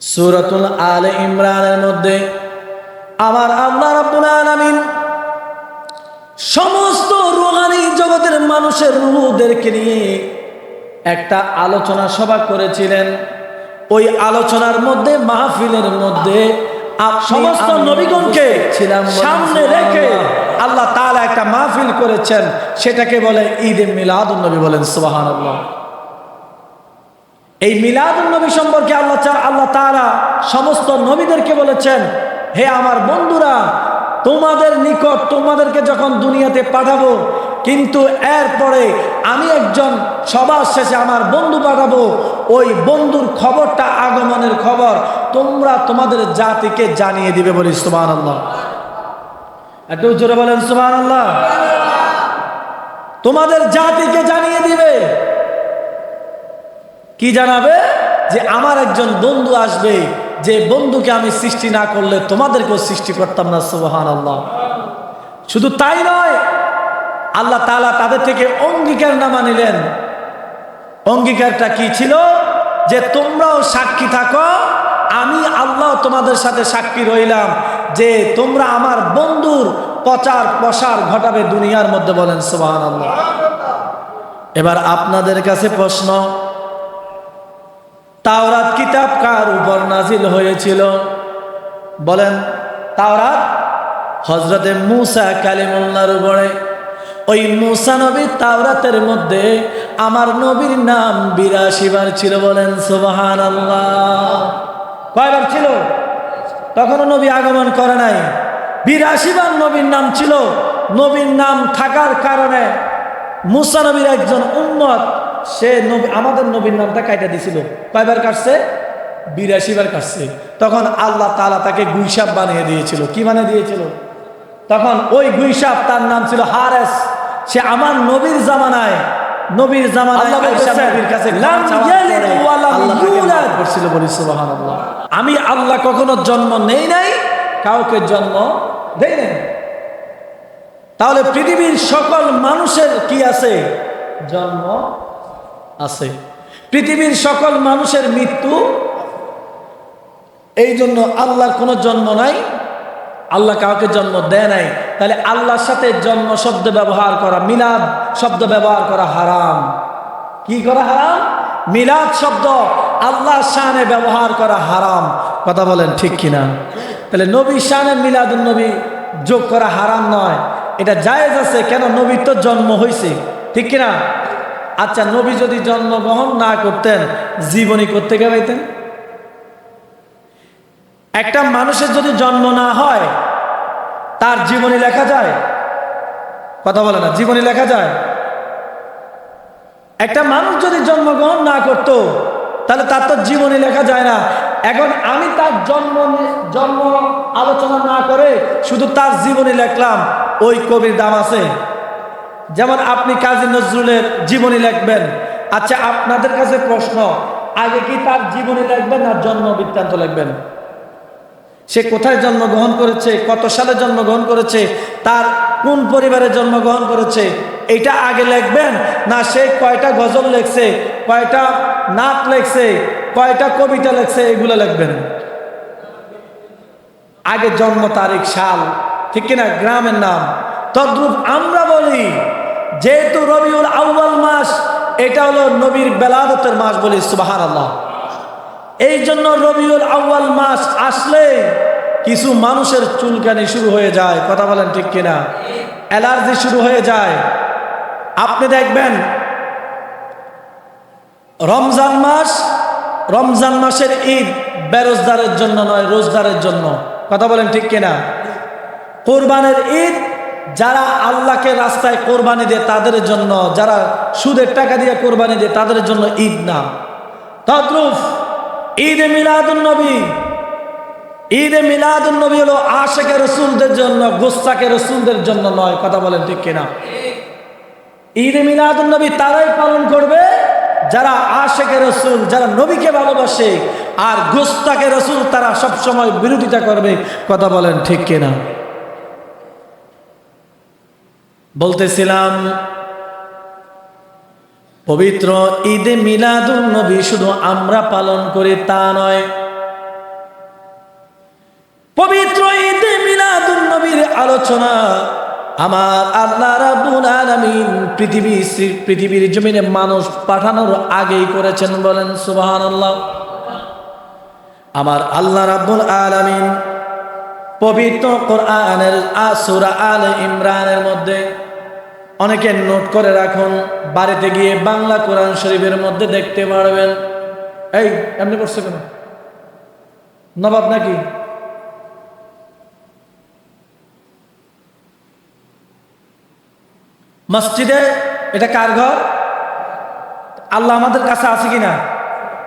সুরতুল আলে ইমরানের মধ্যে আমার আল্লাহ রাব্বুল আলামিন সমস্ত রুহানি জগতের মানুষের রুহদেরকে নিয়ে একটা আলোচনা সভা করেছিলেন। ওই আলোচনার মধ্যে মাহফিলের মধ্যে সমস্ত নবীগণকে ছিলাম সামনে রেখে আল্লাহ তাআলা একটা মাহফিল করেছেন। সেটাকে বলে ঈদে মিলাদুন নবী বলেন সুবহানাল্লাহ। এই মিলাদুন নবী সম্পর্কে আল্লাহ আল্লাহ তাআলা সমস্ত নবীদেরকে বলেছেন, হে আমার বন্ধুরা, তোমাদের নিকট তোমাদেরকে যখন দুনিয়াতে পাঠাবো, কিন্তু এরপরে আমি একজন সবার শেষে আমার বন্ধু পাঠাবো, ওই বন্ধুর খবরটা আগমনের খবর তোমরা তোমাদের জাতিকে জানিয়ে দিবে বলি সুবান আল্লাহ একটু জোরে বলেন সুমান আল্লাহ তোমাদের জাতিকে জানিয়ে দিবে। কি জানাবে? যে আমার একজন বন্ধু আসবে, যে বন্ধুকে আমি সৃষ্টি না করলে তোমাদেরকেও সৃষ্টি করতাম না সুবহান আল্লাহ শুধু তাই নয়, আল্লাহ তাআলা তাদের থেকে অঙ্গীকার নামা নিলেন। অঙ্গীকারটা কি ছিল? যে তোমরাও সাক্ষী থাকো, আমি আল্লাহ তোমাদের সাথে সাক্ষী রইলাম। যে তোমরা আমার বন্ধুর প্রচার প্রসার ঘটাবে দুনিয়ার মধ্যে বলেন সুবহান আল্লাহ এবার আপনাদের কাছে প্রশ্ন তাওরাত কিতাব কার উপর নাজিল হয়েছিল? বলেন, তাওরাত হজরতে মুসা কালিমুল্লার উপরে। ওই মুসা নবী তাওরাতের মধ্যে আমার নবীর নাম বিরাশি বার ছিল বলেন সুবাহান আল্লাহ কয়বার ছিল? তখনও নবী আগমন করে নাই। বিরাশি বার নবীর নাম ছিল, নবীর নাম থাকার কারণে মুসা নবীর একজন উন্মত সে আমাদের নবীর নামটা কাইটা দিছিল। কয়বার কাটছে? বিরাশি বার কাটছে। তখন আল্লাহ তাআলা তাকে গুইসাপ বানিয়ে দিয়েছিল। কি বানিয়ে দিয়েছিল? তখন ওই গুইসাপ তার নাম ছিল হারেস। সে আমার নবীর জামানায় নবীর জামানায় আমি আল্লাহ কখনো জন্ম নেই নাই কাউকে জন্ম দেই নাই। তাহলে পৃথিবীর সকল মানুষের কি আছে? জন্ম আছে। পৃথিবীর সকল মানুষের মৃত্যু এই জন্য আল্লাহর কোনো জন্ম নাই, আল্লাহ কাউকে জন্ম দেয় নাই। তাহলে আল্লাহর সাথে জন্ম শব্দ ব্যবহার করা, মিলাদ শব্দ ব্যবহার করা হারাম। কি করা হারাম? মিলাদ শব্দ আল্লাহ শানে ব্যবহার করা হারাম। কথা বলেন ঠিক কিনা? তাহলে নবী শানে মিলাদ নবী যোগ করা হারাম নয়। এটা জায়েজ আছে, কেন নবীর তো জন্ম হয়েছে ঠিক কিনা? আচ্ছা নবী যদি জন্মগ্রহণ না করতেন, জীবনী করতে গাইতেন একটা মানুষের যদি জন্ম না হয়, তার জীবনী লেখা যায়? কথা বলে না, জীবনী লেখা যায়? একটা মানুষ যদি জন্মগ্রহণ না করত, তাহলে তার তো জীবনী লেখা যায় না। এখন আমি তার জন্ম জন্ম আলোচনা না করে শুধু তার জীবনী লেখলাম, ওই কবির দাম আছে। যেমন আপনি কাজী নজরুলের জীবনী লিখবেন। আচ্ছা আপনাদের কাছে প্রশ্ন, আগে কি তার জীবনী লিখবেন আর জন্ম বৃত্তান্ত লিখবেন? সে কোথায় জন্মগ্রহণ করেছে, কত সালে জন্মগ্রহণ করেছে, তার কোন পরিবারে জন্মগ্রহণ করেছে, এটা আগে লিখবেন? না, সে কয়টা গজল লেখছে, কয়টা নাট লেখছে, কয়টা কবিতা লেখছে, এগুলো লিখবেন। আগে জন্ম, তারিখ, সাল, ঠিক কিনা, গ্রামের নাম। তদ্রুপ আমরা বলি যেহেতু রবিউল আউ্বাল মাস, এটা হলো নবীর বেলাদতের মাস বলি সুবাহান আল্লাহ এই জন্য রবিউল আউ্বাল মাস আসলে কিছু মানুষের চুলকানি শুরু হয়ে যায়। কথা বলেন ঠিক কিনা? অ্যালার্জি শুরু হয়ে যায়। আপনি দেখবেন, রমজান মাস, রমজান মাসের ঈদ বেরোজদারের জন্য নয় রোজদারের জন্য। কথা বলেন ঠিক কিনা? কোরবানের ঈদ যারা আল্লাহকে রাস্তায় কোরবানি দেয় তাদের জন্য, যারা সুদের টাকা দিয়ে কোরবানি দেয় তাদের জন্য ঈদ না। তদ্রুফ, ঈদে ঈদে মিলাদুন নবী হলো আশেকে রসুলদের জন্য গোস্তাকে রসুলদের জন্য নয়। কথা বলেন ঠিক কিনা? ঈদে মিলাদুন নবী তারাই পালন করবে যারা আশেকে রসুল, যারা নবীকে ভালোবাসে, আর গোস্তাকে রসুল তারা সবসময় বিরোধিতা করবে। কথা বলেন ঠিক কিনা? বলতেছিলাম, পবিত্র ঈদে মিলাদুন নবী শুধু আমরা পালন করি তা নয়। পবিত্র ঈদে মিলাদুন নবীর আলোচনা আমার আল্লাহ রাব্বুল আলামিন পৃথিবী পৃথিবীর জমিনে মানুষ পাঠানোর আগেই করেছেন বলেন, সুবহানাল্লাহ। আমার আল্লাহ রাব্বুল আলামিন পবিত্র কোরআনের আসুরা আল ইমরানের মধ্যে অনেকে নোট করে রাখুন, বাড়িতে গিয়ে বাংলা কোরআন শরীফের মধ্যে দেখতে পারবেন। এই, এমনি করছে কেন? নবাব নাকি? মসজিদে, এটা কার ঘর? আল্লাহ আমাদের কাছে আছে কিনা?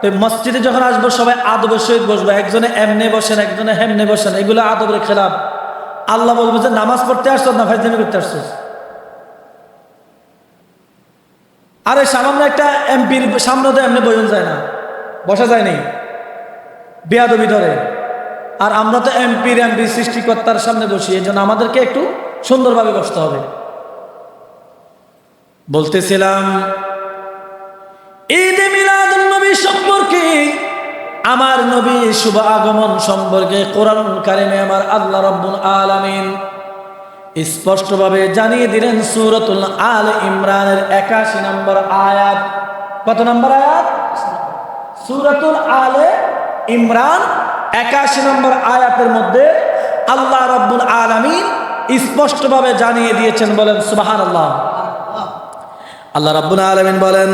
তো মসজিদে যখন আসব, সবাই আদবের সহিত বসবো। একজনে এমনে বসেন, একজনে হেমনে বসেন, এগুলো আদবের খেলাপ আল্লাহ বলব যে, নামাজ পড়তে আসছো না ফাইজলামি করতে আসছো? আরে সামান্য একটা এমপির সামনে তো এমনি বয়ন যায় না। বসা যায় নেই। বেয়াদবি ধরে। আর আমরা তো এমপির, এমপি, সৃষ্টিকর্তার সামনে বসি এই জন্য আমাদেরকে একটু সুন্দরভাবে বসতে হবে। বলতেছিলাম, ঈদে মিলাদুন নবী সম্পর্কে, আমার নবী শুভ আগমন সম্পর্কে কোরআন কারিমে আমার আল্লাহ রব্বুল আলামিন স্পষ্টভাবে জানিয়ে দিলেন সুরতুল আল ইমরানের একাশি নম্বর আয়াত। কত নম্বর আয়াত? সুরতুল আলে ইমরান একাশি নম্বর আয়াতের মধ্যে আল্লাহ রব্বুল আলামিন স্পষ্টভাবে জানিয়ে দিয়েছেন, বলেন, সুবহানাল্লাহ। আল্লাহ রাব্বুল আলামিন বলেন,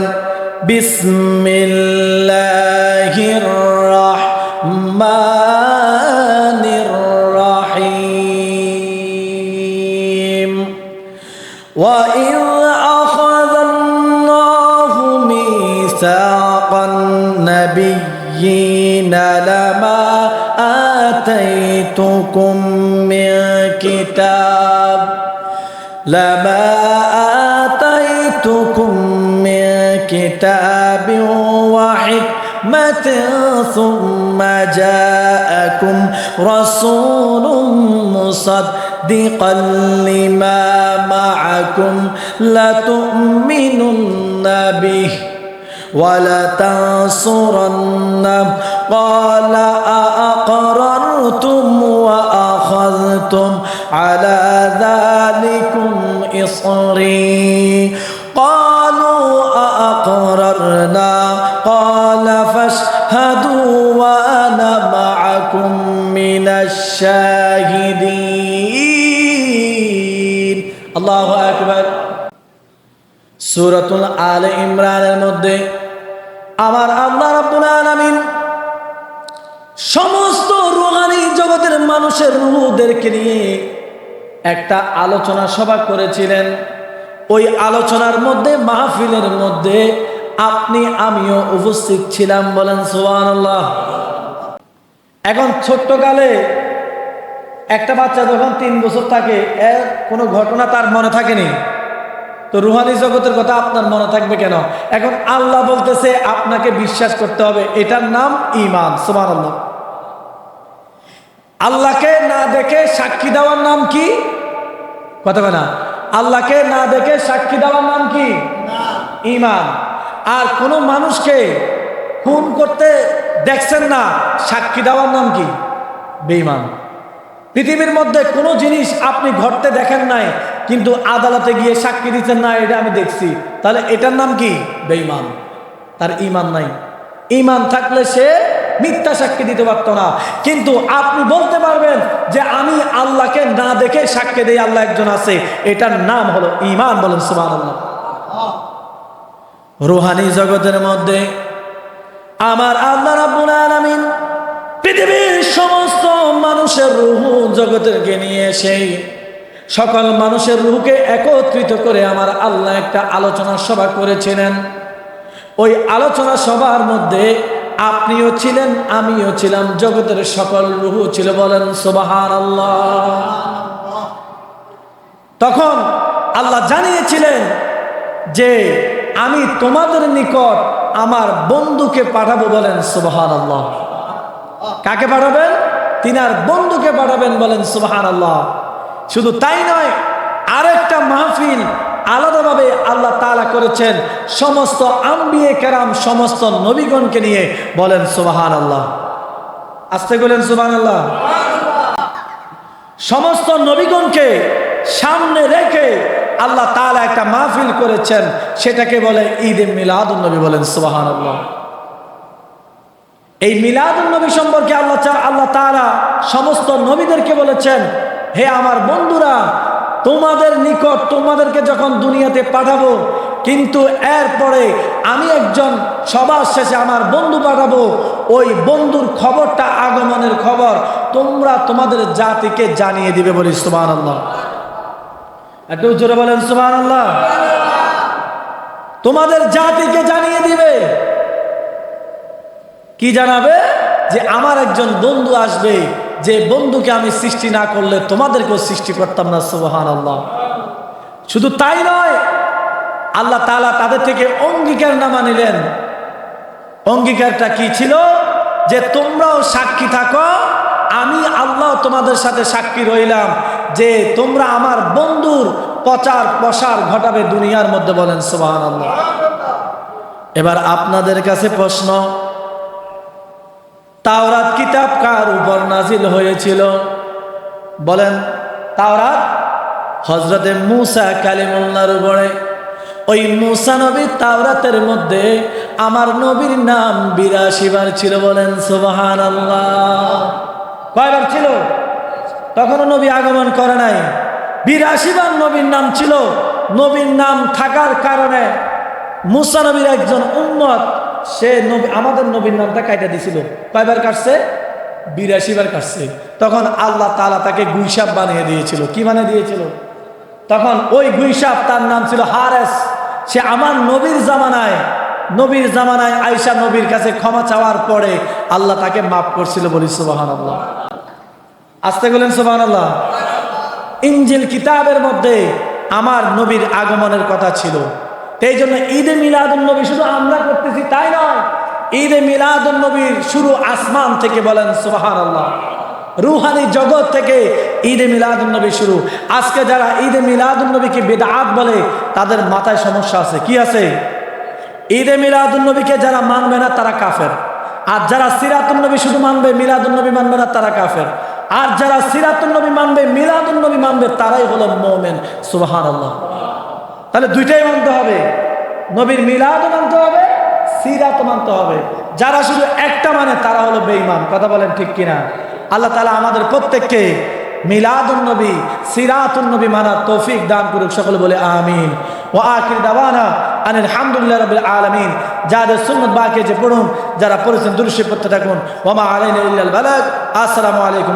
বিসমিল্লাহির রহমানির ميثاق النبيين لما آتيتكم من كتاب لما آتيتكم من كتاب وحكمة ثم جاءكم رسول مصدقا لما معكم لتؤمنن به. ولتنصرنه قال أأقررتم وأخذتم على ذلكم إصري قالوا أأقررنا قال فاشهدوا وأنا معكم من الشاهدين الله أكبر সুরাতুল আলে ইমরানের মধ্যে আমার আল্লাহ রাব্বুল আলামিন সমস্ত রুহানি জগতের মানুষের রুহদেরকে নিয়ে একটা আলোচনা সভা করেছিলেন। ওই আলোচনার মধ্যে, মাহফিলের মধ্যে আপনি, আমিও উপস্থিত ছিলাম বলেন সুবহানাল্লাহ। এখন ছোট্টকালে একটা বাচ্চা যখন তিন বছর থাকে, এর কোনো ঘটনা তার মনে থাকেনি। তো রুহানি জগতের কথা আপনার মনে থাকবে কেন? এখন আল্লাহ বলতেছে, আপনাকে বিশ্বাস করতে হবে। এটার নাম ইমান সুমান আল্লাহ আল্লাহকে না দেখে সাক্ষী দেওয়ার নাম কি? কথা না। আল্লাহকে না দেখে সাক্ষী দেওয়ার নাম কি? ইমান আর কোনো মানুষকে খুন করতে দেখছেন না, সাক্ষী দেওয়ার নাম কি? বেঈমান। পৃথিবীর মধ্যে কোনো জিনিস আপনি ঘটতে দেখেন নাই কিন্তু আদালতে গিয়ে সাক্ষী দিচ্ছেন, না, এটা আমি দেখছি। তাহলে এটার নাম কি? বেঈমান। তার ইমান নাই। ইমান থাকলে সে মিথ্যা সাক্ষী দিতে পারত না। কিন্তু আপনি বলতে পারবেন যে, আমি আল্লাহকে না দেখে সাক্ষী দেই আল্লাহ একজন আছে। এটার নাম হলো ইমান বলেন সুমান আল্লাহ রুহানি জগতের মধ্যে আমার আল্লাহ রাব্বুল আলামিন পৃথিবীর সমস্ত মানুষের রুহ জগতেরকে নিয়ে সেই সকল মানুষের রুহকে একত্রিত করে আমার আল্লাহ একটা আলোচনা সভা করেছিলেন। ওই আলোচনা সভার মধ্যে আপনিও ছিলেন, আমিও ছিলাম, জগতের সকল রুহু ছিল বলেন সোবাহান আল্লাহ তখন আল্লাহ জানিয়েছিলেন যে, আমি তোমাদের নিকট আমার বন্ধুকে পাঠাবো বলেন সুবাহান আল্লাহ কাকে পাঠাবেন? তিনার বন্ধুকে পাঠাবেন বলেন সুবাহান আল্লাহ শুধু তাই নয়, আরেকটা মাহফিল আলাদাভাবে আল্লাহ তালা করেছেন। সমস্ত আম্বিয়ে কেরাম, সমস্ত নবীগণকে নিয়ে বলেন সুবাহান আল্লাহ আসতে বলেন সুবাহান আল্লাহ সমস্ত নবীগণকে সামনে রেখে আল্লাহ তালা একটা মাহফিল করেছেন। সেটাকে বলে ঈদে মিলাদুন নবী বলেন সুবাহান আল্লাহ এই মিলাদুন নবী সম্পর্কে আল্লাহ আল্লাহ তাআলা সমস্ত নবীদেরকে বলেছেন হে আমার বন্ধুরা, তোমাদের নিকট তোমাদেরকে যখন দুনিয়াতে পাঠাবো, কিন্তু এরপরে আমি একজন সবার শেষে আমার বন্ধু পাঠাবো, ওই বন্ধুর খবরটা আগমনের খবর তোমরা তোমাদের জাতিকে জানিয়ে দিবে বলি সুবাহ আল্লাহ একটু জোরে বলেন সুবাহ আল্লাহ তোমাদের জাতিকে জানিয়ে দিবে। কি জানাবে? যে আমার একজন বন্ধু আসবে যে বন্ধুকে আমি সৃষ্টি না করলে তোমাদেরকেও সৃষ্টি করতাম না সুবহান আল্লাহ শুধু তাই নয়, আল্লাহ তাআলা তাদের থেকে অঙ্গীকার নামা নিলেন। অঙ্গীকারটা কি ছিল? যে তোমরাও সাক্ষী থাকো, আমি আল্লাহ তোমাদের সাথে সাক্ষী রইলাম। যে তোমরা আমার বন্ধুর প্রচার প্রসার ঘটাবে দুনিয়ার মধ্যে বলেন সুবহান আল্লাহ এবার আপনাদের কাছে প্রশ্ন তাওরাত কিতাব কার উপর নাজিল হয়েছিল? বলেন, তাওরাত হজরতে মুসা কালিমুল্লার উপরে। ওই মুসা নবী তাওরাতের মধ্যে আমার নবীর নাম বিরাশি বার ছিল বলেন সুবাহান কয়বার ছিল? তখনও নবী আগমন করে নাই। বিরাশি বার নবীর নাম ছিল। নবীর নাম থাকার কারণে মুসা নবীর একজন উম্মত সে আমাদের নবীর নামটা কাইটা দিছিল। কয়বার কাটছে? বিরাশি বার কাটছে। তখন আল্লাহ তালা তাকে গুইসাপ বানিয়ে দিয়েছিল। কি বানিয়ে দিয়েছিল? তখন ওই গুইসাপ তার নাম ছিল হারেস। সে আমার নবীর জামানায় নবীর জামানায় আয়সা নবীর কাছে ক্ষমা চাওয়ার পরে আল্লাহ তাকে মাফ করছিল বলি সুবাহান আল্লাহ আসতে গেলেন সুবাহান আল্লাহ ইঞ্জিল কিতাবের মধ্যে আমার নবীর আগমনের কথা ছিল। এই জন্য ঈদে মিলাদুন নবী শুধু আমরা করতেছি তাই নয়। ঈদে মিলাদুন নবীর শুরু আসমান থেকে বলেন সুবাহান আল্লাহ রুহানি জগৎ থেকে ঈদে মিলাদুন নবী শুরু। আজকে যারা ঈদে মিলাদুন নবীকে বেদাত বলে, তাদের মাথায় সমস্যা আছে। কি আছে? ঈদে মিলাদুন নবীকে যারা মানবে না, তারা কাফের। আর যারা সিরাতুন নবী শুধু মানবে, মিলাদুন নবী মানবে না, তারা কাফের। আর যারা সিরাতুন নবী মানবে, মিলাদুন নবী মানবে, তারাই হলো মোমেন। সুবাহান আল্লাহ তাহলে দুইটাই মানতে হবে। নবীর মিলাদও মানতে হবে, সিরাতও মানতে হবে। যারা শুধু একটা মানে তারা হলো বেঈমান। কথা বলেন ঠিক কিনা? আল্লাহ তালা আমাদের প্রত্যেককে মিলাদুন নবী, সিরাতুন নবী মানার তৌফিক দান করুক, সকলে বলে আমিন। ও আখির দাওয়ানা আনিল হামদুলিল্লাহ রাব্বিল আলামিন। যাদের সুন্নত বাকি যে পড়ুন। যারা পড়েছেন দুরুশি পড়তে থাকুন। ওমা আলাইনা ইল্লাল আসসালামু আলাইকুম